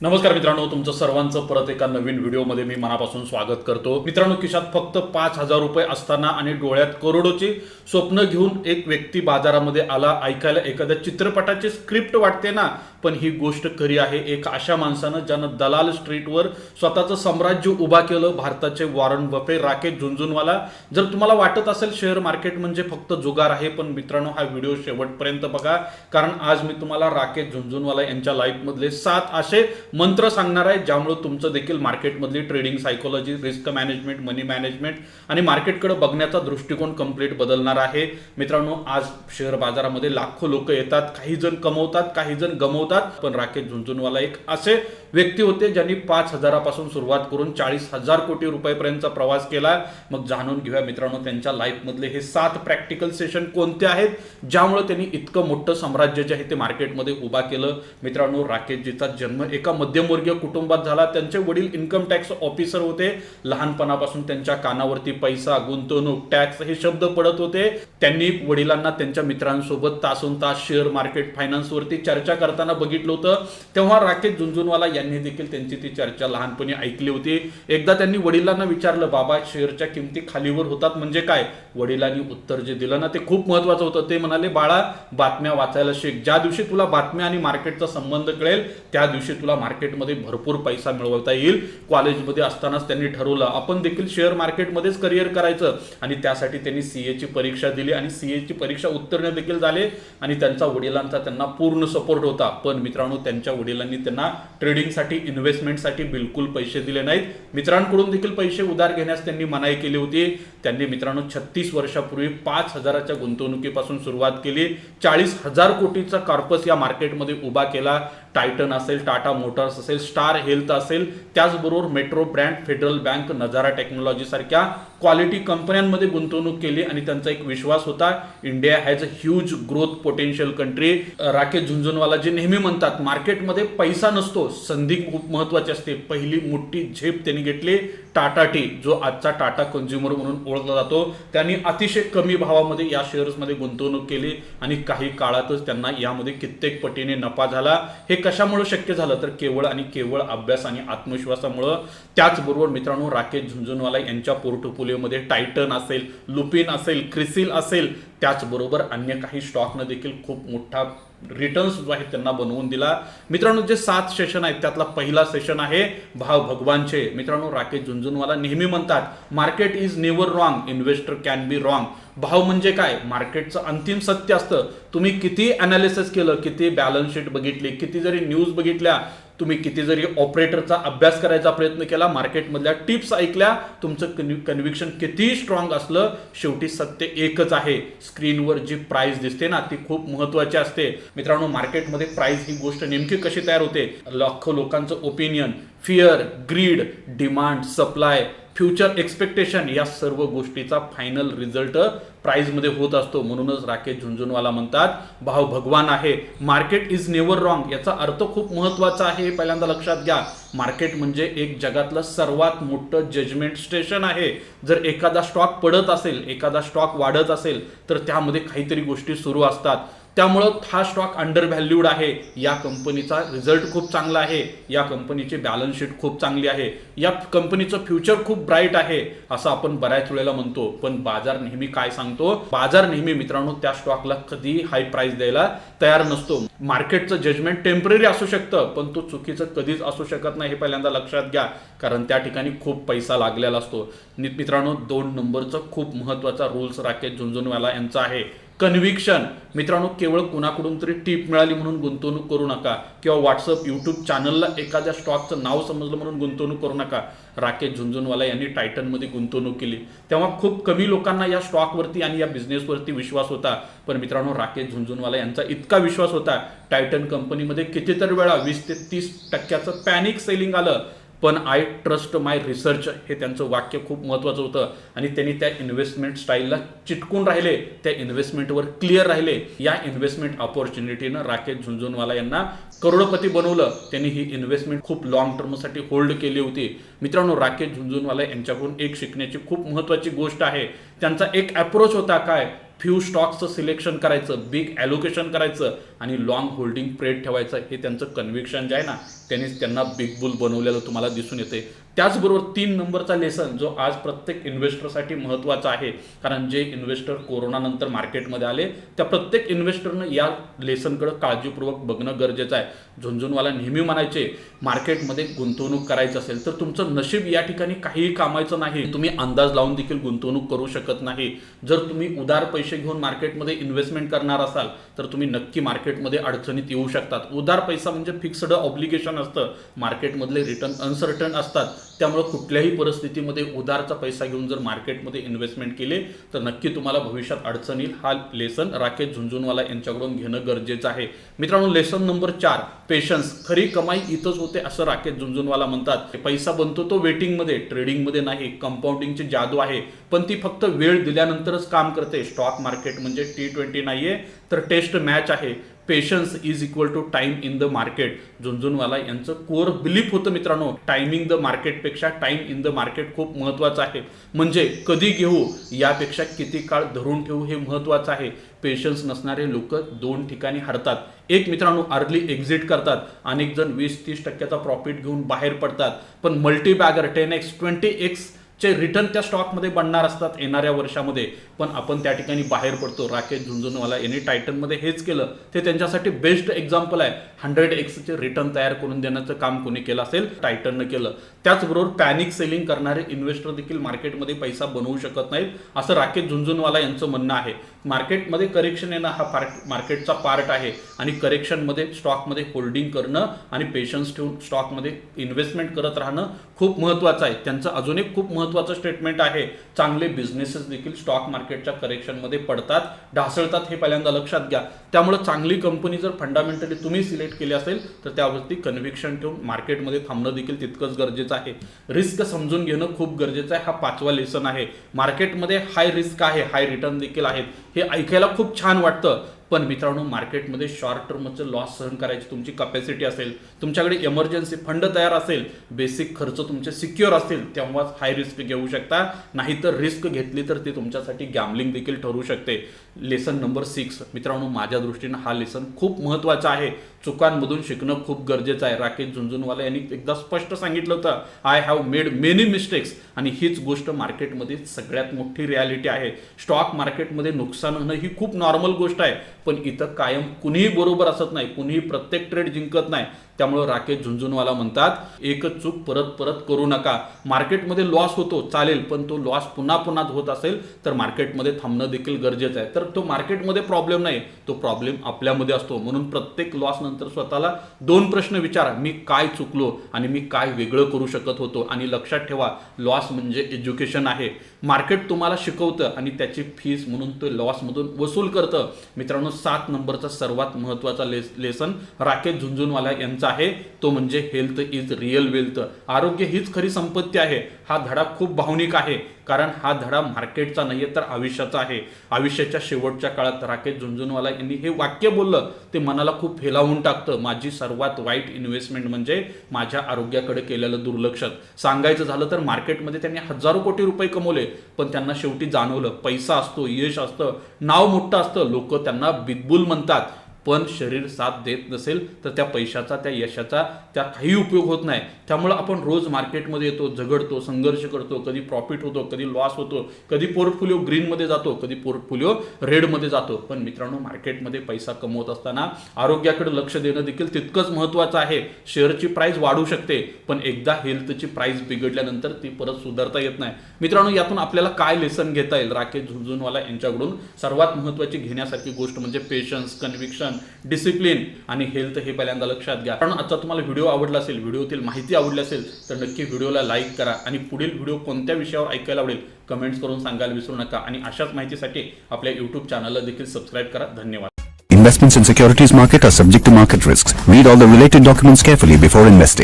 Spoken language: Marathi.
नमस्कार मित्रांनो तुमचं सर्वांचं परत एका नवीन व्हिडिओमध्ये मी मनापासून स्वागत करतो. मित्रांनो खिशात फक्त पाच हजार रुपये असताना आणि डोळ्यात करोडोची स्वप्न घेऊन एक व्यक्ती बाजारामध्ये आला ऐकायला एखाद्या चित्रपटाची स्क्रिप्ट वाटते ना? पण ही गोष्ट खरी आहे. एक अशा माणसानं ज्यानं दलाल स्ट्रीटवर स्वतःचं साम्राज्य उभा केलं भारताचे वॉरन बफे राकेश झुंझुनवाला. जर तुम्हाला वाटत असेल शेअर मार्केट म्हणजे फक्त जुगार आहे पण मित्रांनो हा व्हिडिओ शेवटपर्यंत बघा. कारण आज मी तुम्हाला राकेश झुंझुनवाला यांच्या लाईफमधले सात असे मंत्र सांगणार आहे ज्यामुळे तुमचं देखील मार्केटमधली trading psychology risk management money management आणि मार्केटकडे बघण्याचा दृष्टिकोन कंप्लीट बदलणार आहे. मित्रांनो आज शेअर बाजारामध्ये लाखो लोक येतात काही जण कमवतात काही जण गमवतात पण राकेश झुंझुनवाला एक असे व्यक्ती होते ज्यांनी पाच हजारापासून सुरुवात करून चाळीस हजार कोटी रुपयेपर्यंतचा प्रवास केला. मग जाणून घेऊया मित्रांनो त्यांच्या लाईफमधले हे सात प्रॅक्टिकल सेशन कोणते आहेत ज्यामुळे त्यांनी इतकं मोठं साम्राज्य जे आहे ते मार्केटमध्ये उभा केलं. मित्रांनो राकेशजीचा जन्म एका मध्यमवर्गीय कुटुंबात झाला. त्यांचे वडील इन्कम टॅक्स ऑफिसर होते. लहानपणापासून त्यांच्या कानावरती पैसा गुंतवणूक टॅक्स हे शब्द पडत होते. त्यांनी वडिलांना त्यांच्या मित्रांसोबत तासून तास शेअर मार्केट फायनान्सवरती चर्चा करताना बघितलं होतं. तेव्हा राकेश झुंझुनवाला यांनी देखील त्यांची ती चर्चा लहानपणी ऐकली होती. एकदा त्यांनी वडिलांना विचारलं बाबा शेअरच्या किमती खालीवर होतात म्हणजे काय? वडिलांनी उत्तर जे दिलं ना ते खूप महत्वाचं होतं. ते म्हणाले बाळा बातम्या वाचायला शिक. ज्या दिवशी तुला बातम्या आणि मार्केटचा संबंध कळेल त्या दिवशी तुला मार्केटमध्ये भरपूर पैसा मिळवता येईल. कॉलेजमध्ये असतानाच त्यांनी ठरवलं. आपण देखील शेअर मार्केटमध्येच करिअर करायचं. आणि त्यासाठी त्यांनी सीए ची परीक्षा दिली आणि सीए ची परीक्षा उत्तीर्ण देखील झाले आणि त्यांचा वडिलांचा त्यांना पूर्ण सपोर्ट होता. पण मित्रांनो त्यांच्या वडिलांनी त्यांना ट्रेडिंगसाठी इन्व्हेस्टमेंटसाठी बिलकुल पैसे दिले नाहीत. मित्रांकडून देखील पैसे उधार घेण्यास त्यांनी मनाई केली होती. त्यांनी मित्रांनो छत्तीस वर्षापूर्वी पाच हजाराच्या गुंतवणुकीपासून सुरुवात केली. चाळीस हजार कोटीचा कॉर्पस या मार्केटमध्ये उभा केला. टायटन असेल टाटा मोटर मोटर्स असेल स्टार हेल्थ असेल त्याचबरोबर metro brand federal bank Nazara technology सारख्या क्वालिटी कंपन्यांमध्ये गुंतवणूक केली आणि त्यांचा एक विश्वास होता. India has a huge growth potential country Rakesh Jhunjhunwala जे नेहमी म्हणतात मार्केटमध्ये पैसा नसतो संधी खूप महत्वाची असते. पहिली मोठी झेप त्यांनी घेतली टाटा टी जो आजचा टाटा कंझ्युमर म्हणून ओळखला जातो. त्यांनी अतिशय कमी भावामध्ये या शेअर्समध्ये गुंतवणूक केली आणि काही काळातच त्यांना यामध्ये कित्येक पटीने नफा झाला. हे कशामुळे शक्य झालं? तर केवळ आणि केवळ अभ्यास आणि आत्मविश्वासामुळं त्याचबरोबर मित्रांनो राकेश झुंझुनवाला यांच्या पोर्टफोलिओमध्ये टायटन असेल लुपिन असेल क्रिसिल असेल त्याचबरोबर अन्य काही स्टॉकनं देखील खूप मोठा रिटर्न्स जो आहे त्यांना बनवून दिला. मित्रांनो जे सात सेशन आहेत त्यातला पहिला सेशन आहे भाव भगवानचे. मित्रांनो राकेश झुंझुनवाला नेहमी म्हणतात market is never wrong investor can be wrong भाव म्हणजे काय? मार्केटचं अंतिम सत्य असतं. तुम्ही किती अनालिसिस केलं किती बॅलन्स शीट बघितली किती जरी न्यूज बघितल्या तुम्ही किती जरी ऑपरेटरचा अभ्यास करायचा प्रयत्न केला मार्केटमधल्या टिप्स ऐकल्या तुमचं कन्व्हिक्शन किती स्ट्रॉंग असलं शेवटी सत्य एकच आहे. स्क्रीनवर जी प्राइस दिसते ना ती खूप महत्वाची असते. मित्रांनो मार्केटमध्ये प्राइस ही गोष्ट नेमकी कशी तयार होते? लाखो लोकांचं opinion fear greed demand supply future expectation या सर्व गोष्टीचा फायनल रिझल्ट प्राईजमध्ये होत असतो. म्हणूनच राकेश झुंझुनवाला म्हणतात भाव भगवान आहे. Market is never wrong. याचा अर्थ खूप महत्त्वाचा आहे. हे पहिल्यांदा लक्षात घ्या मार्केट म्हणजे एक जगातलं सर्वात मोठं जजमेंट स्टेशन आहे. जर एखादा स्टॉक पडत असेल एखादा स्टॉक वाढत असेल तर त्यामध्ये काहीतरी गोष्टी सुरू असतात. त्यामुळं हा स्टॉक अंडर व्हॅल्यूड आहे. या कंपनीचा रिझल्ट खूप चांगला आहे. या कंपनीची बॅलन्स शीट खूप चांगली आहे. या कंपनीचं फ्युचर खूप ब्राईट आहे असं आपण बऱ्याच वेळेला म्हणतो. पण बाजार नेहमी काय सांगतो? बाजार नेहमी मित्रांनो त्या स्टॉकला कधी हाय प्राइस द्यायला तयार नसतो. मार्केटचं जजमेंट टेंपररी असू शकतं पण तो चुकीचं कधीच असू शकत नाही हे पहिल्यांदा लक्षात घ्या. कारण त्या ठिकाणी खूप पैसा लागलेला असतो. मित्रांनो दोन नंबरचं खूप महत्त्वाचा रूल्स राकेश झुंझुनवाला यांचा आहे. कन्व्हिक्शन मित्रांनो केवळ कुणाकडून तरी टीप मिळाली म्हणून गुंतवणूक करू नका. किंवा व्हॉट्सअप यूट्यूब चॅनलला एखाद्या स्टॉकचं नाव समजलं म्हणून गुंतवणूक करू नका. राकेश झुंझुनवाला यांनी टायटनमध्ये गुंतवणूक केली. तेव्हा खूप कमी लोकांना या स्टॉकवरती आणि या बिझनेसवरती विश्वास होता. पण मित्रांनो राकेश झुंझुनवाला यांचा इतका विश्वास होता. टायटन कंपनीमध्ये कितीतरी वेळा वीस ते तीस टक्क्याचं पॅनिक सेलिंग आलं. पण आय ट्रस्ट माय रिसर्च हे त्यांचं वाक्य खूप महत्त्वाचं होतं. आणि त्यांनी त्या इन्व्हेस्टमेंट स्टाईलला चिटकून राहिले त्या इन्व्हेस्टमेंटवर क्लिअर राहिले. या इन्व्हेस्टमेंट ऑपॉर्च्युनिटीनं राकेश झुंझुनवाला यांना करोडपती बनवलं. त्यांनी ही इन्व्हेस्टमेंट खूप लॉंग टर्मसाठी होल्ड केली होती. मित्रांनो राकेश झुंझुनवाला यांच्याकडून एक शिकण्याची खूप महत्त्वाची गोष्ट आहे. त्यांचा एक अप्रोच होता काय? फ्यू स्टॉक्सचं सिलेक्शन करायचं बिग ॲलोकेशन करायचं आणि लॉंग होल्डिंग प्रेड ठेवायचं हे त्यांचं कन्व्हिक्शन जे आहे ना त्यांनीच त्यांना बिग बुल बनवलेलं तुम्हाला दिसून येते त्याचबरोबर तीन नंबरचा लेसन जो आज प्रत्येक इन्व्हेस्टरसाठी महत्त्वाचा आहे कारण जे इन्व्हेस्टर कोरोनानंतर मार्केटमध्ये आले त्या प्रत्येक इन्व्हेस्टरनं या लेसनकडे काळजीपूर्वक बघणं गरजेचं आहे. झुंझुनवाला नेहमी म्हणायचे मार्केटमध्ये गुंतवणूक करायचं असेल तर तुमचं नशीब या ठिकाणी काहीही कामायचं नाही. तुम्ही अंदाज लावून देखील गुंतवणूक करू शकत नाही. जर तुम्ही उदार पैसे घेऊन मार्केटमध्ये इन्व्हेस्टमेंट करणार असाल तर तुम्ही नक्की मार्केटमध्ये अडचणीत येऊ शकतात. उदार पैसा म्हणजे फिक्स्ड ऑब्लिगेशन असतं. मार्केटमधले रिटर्न अनसर्टन असतात. त्यामुळं कुठल्याही परिस्थितीमध्ये उधारचा पैसा घेऊन जर मार्केटमध्ये इन्व्हेस्टमेंट केले तर नक्की तुम्हाला भविष्यात अडचण येईल. हा लेसन राकेश झुंझुनवाला यांच्याकडून घेणं गरजेचं आहे. मित्रांनो लेसन नंबर चार पेशन्स खरी कमाई इथंच होते असं राकेश झुंझुनवाला म्हणतात. पैसा बनतो तो वेटिंगमध्ये ट्रेडिंगमध्ये नाही. कंपाऊंडिंगची जादू आहे. पण ती फक्त वेळ दिल्यानंतरच काम करते. स्टॉक मार्केट म्हणजे टी ट्वेंटी नाहीये तर टेस्ट मॅच आहे. Patience is equal to time in the market Jhunjhunwala यांचं कोर बिलीफ होतं मित्रांनो. टायमिंग द मार्केटपेक्षा टाइम इन द मार्केट खूप महत्त्वाचं आहे. म्हणजे कधी घेऊ यापेक्षा किती काळ धरून ठेवू हे महत्त्वाचं आहे. पेशन्स नसणारे लोक दोन ठिकाणी हरतात. एक मित्रांनो अर्ली एक्झिट करतात. अनेक जण वीस तीस टक्क्याचा प्रॉफिट घेऊन बाहेर पडतात. पण multibagger ten X twenty X चे रिटर्न त्या स्टॉकमध्ये बनणार असतात येणाऱ्या वर्षामध्ये. पण आपण त्या ठिकाणी बाहेर पडतो. राकेश झुंझुनवाला यांनी टायटनमध्ये हेच केलं. ते त्यांच्यासाठी बेस्ट एक्झाम्पल आहे. हंड्रेड एक्सचे रिटर्न तयार करून देण्याचं काम कोणी केलं असेल? टायटननं केलं. त्याचबरोबर पॅनिक सेलिंग करणारे इन्व्हेस्टर देखील मार्केटमध्ये पैसा बनवू शकत नाहीत असं राकेश झुंझुनवाला यांचं म्हणणं आहे. मार्केटमध्ये करेक्शन येणं हा पार्ट मार्केटचा पार्ट आहे आणि करेक्शनमध्ये स्टॉकमध्ये होल्डिंग करणं आणि पेशन्स ठेवून स्टॉकमध्ये इन्व्हेस्टमेंट करत राहणं खूप महत्त्वाचं आहे. त्यांचं अजून एक खूप महत्त्वाचं स्टेटमेंट आहे. चांगले बिझनेसेस देखील स्टॉक मार्केटच्या करेक्शनमध्ये पडतात. ढासळतात हे पहिल्यांदा लक्षात घ्या. त्यामुळे चांगली कंपनी जर फंडामेंटली तुम्ही सिलेक्ट केली असेल तर त्यावरती कन्व्हिक्शन ठेवून मार्केटमध्ये थांबणं देखील तितकंच गरजेचं आहे. रिस्क समजून घेणं खूप गरजेचं आहे. हा पाचवा लेसन आहे. मार्केटमध्ये हाय रिस्क आहे हाय रिटर्न देखील आहेत. हे ऐकायला खूप छान वाटतं. पण मित्रांनो मार्केटमध्ये शॉर्ट टर्मचं लॉस सहन करायची तुमची कपॅसिटी असेल तुमच्याकडे इमर्जन्सी फंड तयार असेल बेसिक खर्च तुमचे सिक्युअर असतील तेव्हाच हाय रिस्क घेऊ शकता. नाहीतर रिस्क घेतली तर ती तुमच्यासाठी गॅमलिंग देखील ठरू शकते. लेसन नंबर सिक्स मित्रांनो माझ्या दृष्टीनं हा लेसन खूप महत्त्वाचा आहे. चुकांमधून शिकणं खूप गरजेचं आहे. राकेश झुंझुनवाला यांनी एकदा स्पष्ट सांगितलं होतं I have made many mistakes आणि हीच गोष्ट मार्केटमध्ये सगळ्यात मोठी रियालिटी आहे. स्टॉक मार्केटमध्ये नुकसान होणं ही खूप नॉर्मल गोष्ट आहे. पण इथं कायम कुणीही बरोबर असत नाही कुणीही प्रत्येक ट्रेड जिंकत नाही. त्यामुळं राकेश झुंझुनवाला म्हणतात एकच चूक परत परत करू नका. मार्केटमध्ये लॉस होतो चालेल पण तो लॉस पुन्हा पुन्हा होत असेल तर मार्केटमध्ये थांबणं देखील गरजेचं आहे. तर तो मार्केटमध्ये प्रॉब्लेम नाही तो प्रॉब्लेम आपल्यामध्ये असतो. म्हणून प्रत्येक लॉस नंतर स्वतःला दोन प्रश्न विचारा. मी काय चुकलो आणि मी काय वेगळं करू शकत होतो? आणि लक्षात ठेवा लॉस म्हणजे एज्युकेशन आहे. मार्केट तुम्हाला शिकवतं आणि त्याची फीस म्हणून ते लॉसमधून वसूल करतं. मित्रांनो सात नंबरचा सर्वात महत्त्वाचा लेस लेसन राकेश झुंझुनवाला यांचा आहे. तो म्हणजे हेल्थ इज रिअल वेल्थ आरोग्य हीच खरी संपत्ती आहे. हा धडा खूप भावनिक आहे. कारण हा धडा मार्केटचा नाहीये तर आयुष्याचा आहे. आयुष्याच्या शेवटच्या काळात राकेश झुंझुनवाला यांनी हे वाक्य बोललं. ते मनाला खूप फेलावून टाकतं. माझी सर्वात वाईट इन्व्हेस्टमेंट म्हणजे माझ्या आरोग्याकडे केलेलं दुर्लक्ष सांगायचं झालं तर मार्केटमध्ये त्यांनी हजारो कोटी रुपये कमवले पण त्यांना शेवटी जाणवलं. पैसा असतो यश असतं नाव मोठं असतं. लोक त्यांना बिगबुल म्हणतात. पण शरीर साथ देत नसेल तर त्या पैशाचा त्या यशाचा त्या काही उपयोग होत नाही. त्यामुळं आपण रोज मार्केटमध्ये येतो झगडतो संघर्ष करतो कधी प्रॉफिट होतो कधी लॉस होतो कधी पोर्टफोलिओ ग्रीनमध्ये जातो कधी पोर्टफोलिओ रेडमध्ये जातो. पण मित्रांनो मार्केटमध्ये पैसा कमवत असताना आरोग्याकडे लक्ष देणं देखील तितकंच महत्त्वाचं आहे. शेअरची प्राईस वाढू शकते पण एकदा हेल्थची प्राईस बिघडल्यानंतर ती परत सुधारता येत नाही. मित्रांनो यातून आपल्याला काय लेसन घेता येईल? राकेश झुंझुनवाला यांच्याकडून सर्वात महत्त्वाची घेण्यासारखी गोष्ट म्हणजे पेशन्स कन्व्हिक्शन डिसिप्लिन आणि हेल्थ हे पहिल्यांदा लक्षात घ्या कारण आजचा तुम्हाला व्हिडिओ आवडला असेल व्हिडिओतील माहिती आवडली असेल तर नक्की व्हिडिओला लाईक करा आणि पुढील व्हिडिओ कोणत्या विषयावर ऐकायला आवडेल कमेंट्स करून सांगायला विसरू नका आणि अशाच माहितीसाठी आपल्या युट्यूब चॅनलला देखील सबस्क्राईब करा धन्यवाद Investments in securities market are subject to market risks. Read all the related documents carefully before investing.